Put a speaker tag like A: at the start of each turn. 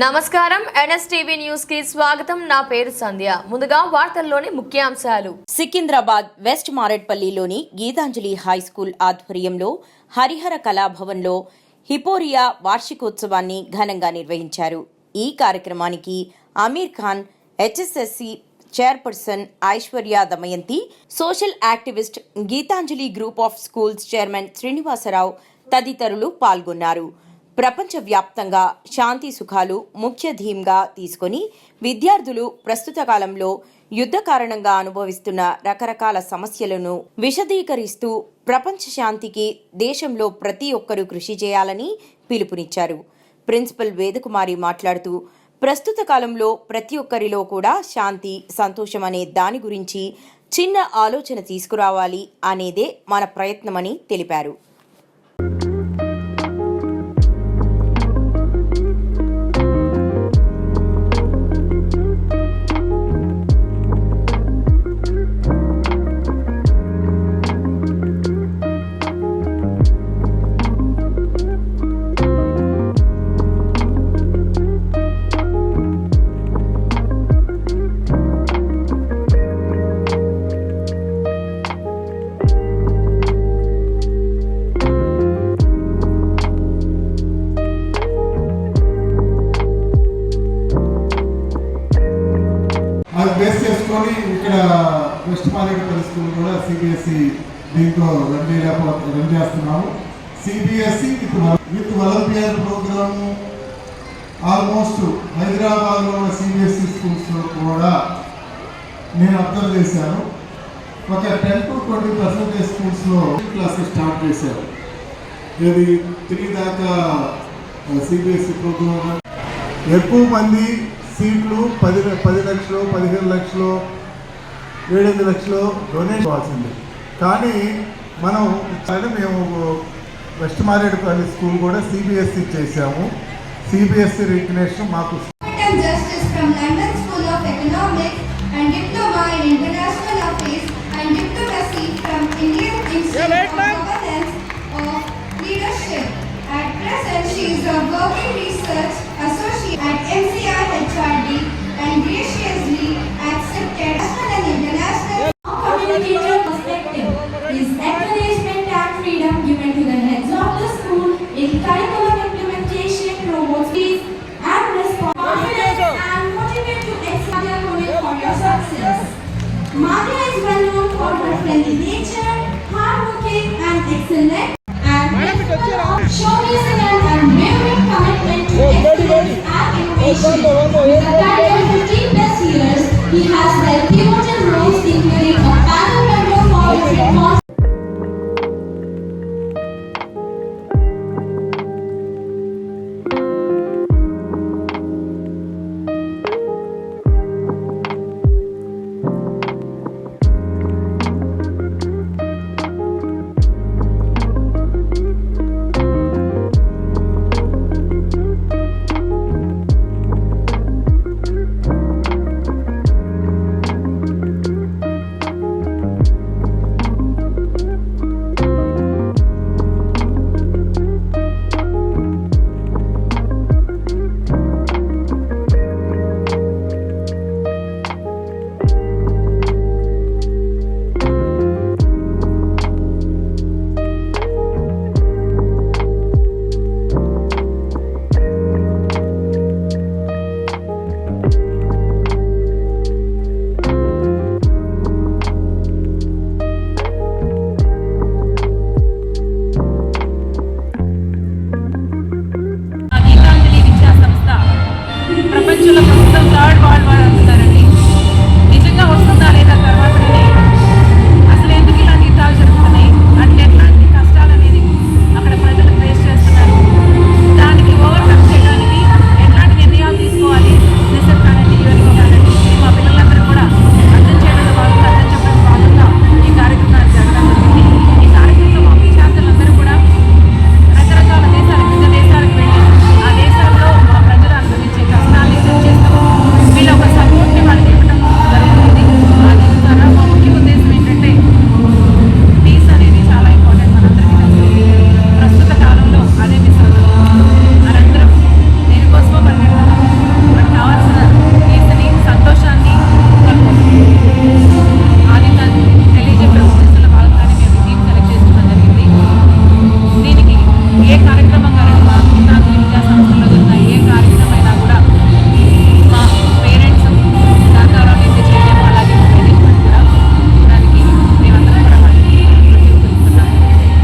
A: నమస్కారం. ఎన్ఎస్టీవీ న్యూస్కి స్వాగతం. నా పేరు సంధ్య. ముందుగా వార్తల్లోని ముఖ్యాంశాలు.
B: సికింద్రాబాద్ వెస్ట్ మారేడ్పల్లిలోని గీతాంజలి హై స్కూల్ ఆధ్వర్యంలో హరిహర కళాభవన్లో హిపోరియా వార్షికోత్సవాన్ని ఘనంగా నిర్వహించారు. ఈ కార్యక్రమానికి Aamir Khan HSSC chairperson Aishwarya Damayanti social activist Geetanjali group of schools chairman Srinivasarao తదితరులు పాల్గొన్నారు. ప్రపంచవ్యాప్తంగా శాంతి సుఖాలు ముఖ్య థీమ్గా తీసుకొని విద్యార్థులు ప్రస్తుత కాలంలో యుద్ధ కారణంగా అనుభవిస్తున్న రకరకాల సమస్యలను విశదీకరిస్తూ ప్రపంచ శాంతికి దేశంలో ప్రతి ఒక్కరూ కృషి చేయాలని పిలుపునిచ్చారు. ప్రిన్సిపల్ వేదకుమారి మాట్లాడుతూ ప్రస్తుత కాలంలో ప్రతి ఒక్కరిలో కూడా శాంతి సంతోషం అనే దాని గురించి చిన్న ఆలోచన తీసుకురావాలి అనేదే మన ప్రయత్నమని తెలిపారు.
C: ఫస్ట్ మారేడుపల్లి స్కూల్ కూడా సిబిఎస్ఈ దీంతో రన్ చేయలేకపోతే రన్ చేస్తున్నాము. CBSE with with Olympiad programme almost హైదరాబాద్లో ఉన్న సిబిఎస్ఈ స్కూల్స్లో కూడా నేను అబ్జర్వ్ చేశాను. ఒక టెన్ టు ట్వంటీ పర్సెంటేజ్ స్కూల్స్లో క్లాసెస్ స్టార్ట్ చేశారు. ఇది త్రీ దాకా సిబిఎస్ఈ ప్రోగ్రామ్. ఎక్కువ మంది సీట్లు పది పది లక్షలు పదిహేను లక్షలు ఏడైదు లక్షలు డొనేట్ ఇవ్వాల్సిందే. కానీ మనం ఇచ్చాడు మేము వెస్ట్ మారేడుపల్లి స్కూల్ కూడా సిబిఎస్ఈ చేసాము సిబిఎస్ఈ రికగ్నేషన్ మాకు
D: Working research associate at MCR HRD and graciously
E: freedom to the heads of the school in curriculum implementation promotes peace and confidence and motivate to excel moving for your success. Madhya is well known for her friendly nature, hardworking and excellent and showcasing an unwavering commitment to excellence and innovation. चलो कम से कम साठ बार बार